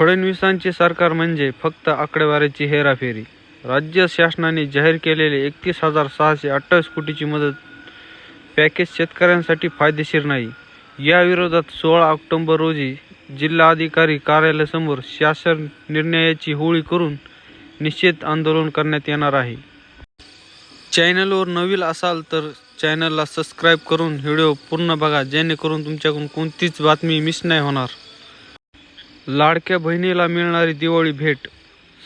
फडणवीसांचे सरकार म्हणजे फक्त आकडेवारीची हेराफेरी. राज्य शासनाने जाहीर केलेले एकतीस हजार सहाशे अठ्ठावीस कोटीची मदत. पॅकेज शेतकऱ्यांसाठी फायदेशीर नाही. या विरोधात सोळा ऑक्टोंबर रोजी जिल्हाधिकारी कार्यालयासमोर शासन निर्णयाची होळी करून निषेध आंदोलन करण्यात येणार आहे. चॅनलवर नवीन असाल तर चॅनलला सबस्क्राईब करून व्हिडिओ पूर्ण बघा जेणेकरून तुमच्याकडून कोणतीच बातमी मिस नाही होणार. लाडक्या बहिणीला मिळणारी दिवाळी भेट.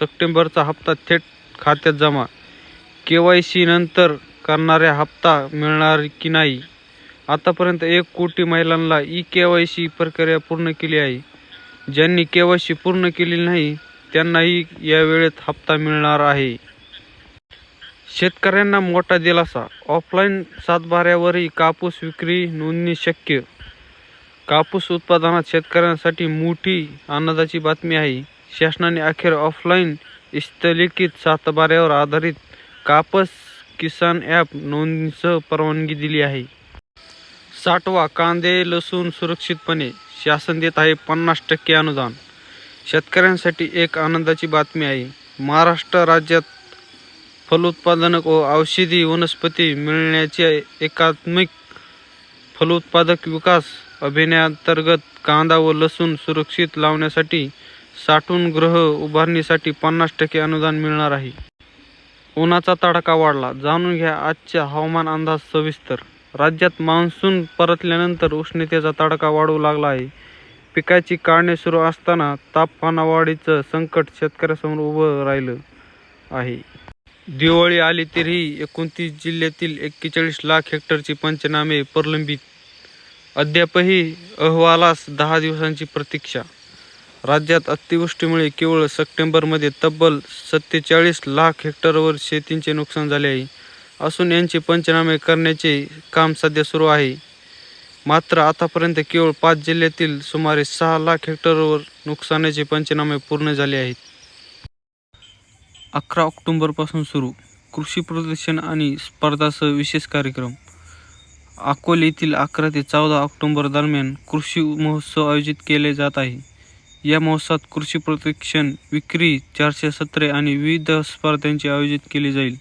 सप्टेंबरचा हप्ता थेट खात्यात जमा. के वाय सी नंतर करणाऱ्या हप्ता मिळणार की नाही? आतापर्यंत एक कोटी महिलांना ई के वाय सी प्रक्रिया पूर्ण केली आहे. ज्यांनी के वाय सी पूर्ण केली नाही त्यांनाही या वेळेत हप्ता मिळणार आहे. शेतकऱ्यांना मोठा दिलासा. ऑफलाईन सातबाऱ्यावरही कापूस विक्री नोंदणी शक्य कापूस उत्पादनात शेतकऱ्यांसाठी मोठी आनंदाची बातमी आहे. शासनाने अखेर ऑफलाईन स्थलिखित सातबाऱ्यावर आधारित कापूस किसान ॲप नोंदणीसह परवानगी दिली आहे. साठवा कांदे लसूण सुरक्षितपणे शासन देत आहे पन्नास टक्के अनुदान. शेतकऱ्यांसाठी एक आनंदाची बातमी आहे. महाराष्ट्र राज्यात फलोत्पादनक व औषधी वनस्पती मिळण्याचे एकात्मिक फलोत्पादक विकास अभियानांतर्गत कांदा व लसूण सुरक्षित लावण्यासाठी साठवून ग्रह उभारणीसाठी पन्नास टक्के अनुदान मिळणार आहे. उन्हाचा तडाखा वाढला. जाणून घ्या आजच्या हवामान अंदाज सविस्तर. राज्यात मान्सून परतल्यानंतर उष्णतेचा तडाखा वाढू लागला आहे. पिकाची काढणी सुरू असताना तापमानावाढीचं संकट शेतकऱ्यासमोर उभं राहिलं आहे. दिवाळी आली तरीही एकोणतीस जिल्ह्यातील एक्केचाळीस लाख हेक्टरची पंचनामे प्रलंबित. अद्यापही अहवालास दहा दिवसांची प्रतीक्षा. राज्यात अतिवृष्टीमुळे केवळ सप्टेंबरमध्ये तब्बल सत्तेचाळीस लाख हेक्टरवर शेतींचे नुकसान झाले आहे. असून यांचे पंचनामे करण्याचे काम सध्या सुरू आहे. मात्र आतापर्यंत केवळ पाच जिल्ह्यातील सुमारे सहा लाख हेक्टरवर नुकसानाचे पंचनामे पूर्ण झाले आहेत. अकरा ऑक्टोंबरपासून सुरू. कृषी प्रदर्शन आणि स्पर्धासह विशेष कार्यक्रम. अकोले येथील अकरा ते चौदा ऑक्टोंबर दरम्यान कृषी महोत्सव आयोजित केले जात आहे. या महोत्सवात कृषी प्रशिक्षण विक्री चारशे सत्रे आणि विविध स्पर्धांचे आयोजित केले जाईल.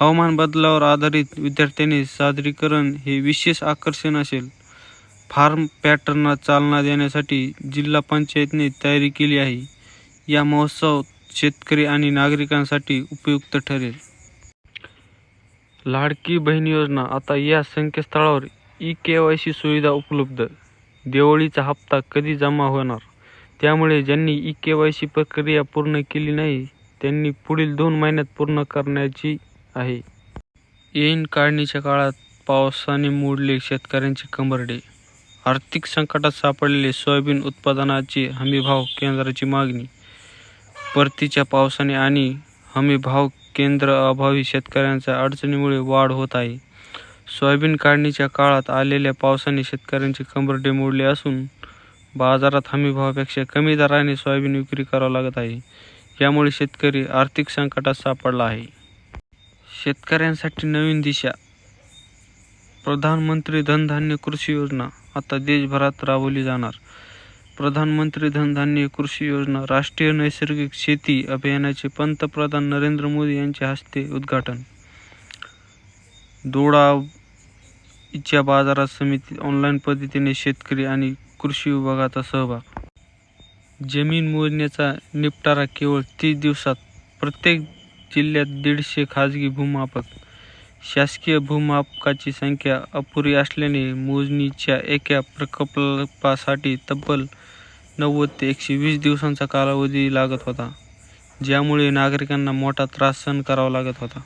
हवामान बदलावर आधारित विद्यार्थ्यांनी सादरीकरण हे विशेष आकर्षण असेल. फार्म पॅटर्नला चालना देण्यासाठी जिल्हा पंचायतने तयारी केली आहे. या महोत्सवात शेतकरी आणि नागरिकांसाठी उपयुक्त ठरेल. लाडकी बहीण योजना आता या संकेतस्थळावर ई के वाय सी सुविधा उपलब्ध. दिवाळीचा हप्ता कधी जमा होणार? त्यामुळे ज्यांनी ई के वाय सी प्रक्रिया पूर्ण केली नाही त्यांनी पुढील दोन महिन्यात पूर्ण करण्याची आहे. ऐन काढणीच्या काळात पावसाने मोडले शेतकऱ्यांचे कंबरडे. आर्थिक संकटात सापडलेले सोयाबीन उत्पादनाचे हमीभाव केंद्राची मागणी परतीच्या पावसाने आणि हमी भाव केंद्र अभावी शेतकऱ्यांच्या अडचणीमुळे वाढ होत आहे. सोयाबीन काढणीच्या काळात आलेल्या पावसाने शेतकऱ्यांचे कंबरडे मोडले असून बाजारात हमीभावापेक्षा कमी दराने सोयाबीन विक्री करावं लागत आहे. यामुळे शेतकरी आर्थिक संकटात सापडला आहे. शेतकऱ्यांसाठी नवीन दिशा. प्रधानमंत्री धनधान्य कृषी योजना आता देशभरात राबवली जाणार. प्रधानमंत्री धनधान्य कृषी योजना राष्ट्रीय नैसर्गिक शेती अभियानाचे पंतप्रधान नरेंद्र मोदी यांच्या हस्ते उद्घाटन. दोडा च्या बाजारात समिती ऑनलाईन पद्धतीने शेतकरी आणि कृषी विभागाचा सहभाग. जमीन मोजण्याचा निपटारा केवळ तीस दिवसात प्रत्येक जिल्ह्यात दीडशे खाजगी भूमापक. शासकीय भूमापकाची संख्या अपुरी असल्याने मोजणीच्या एका प्रकल्पासाठी तब्बल नव्वद ते एकशे वीस दिवसांचा कालावधी लागत होता ज्यामुळे नागरिकांना मोठा त्रास सहन करावा लागत होता.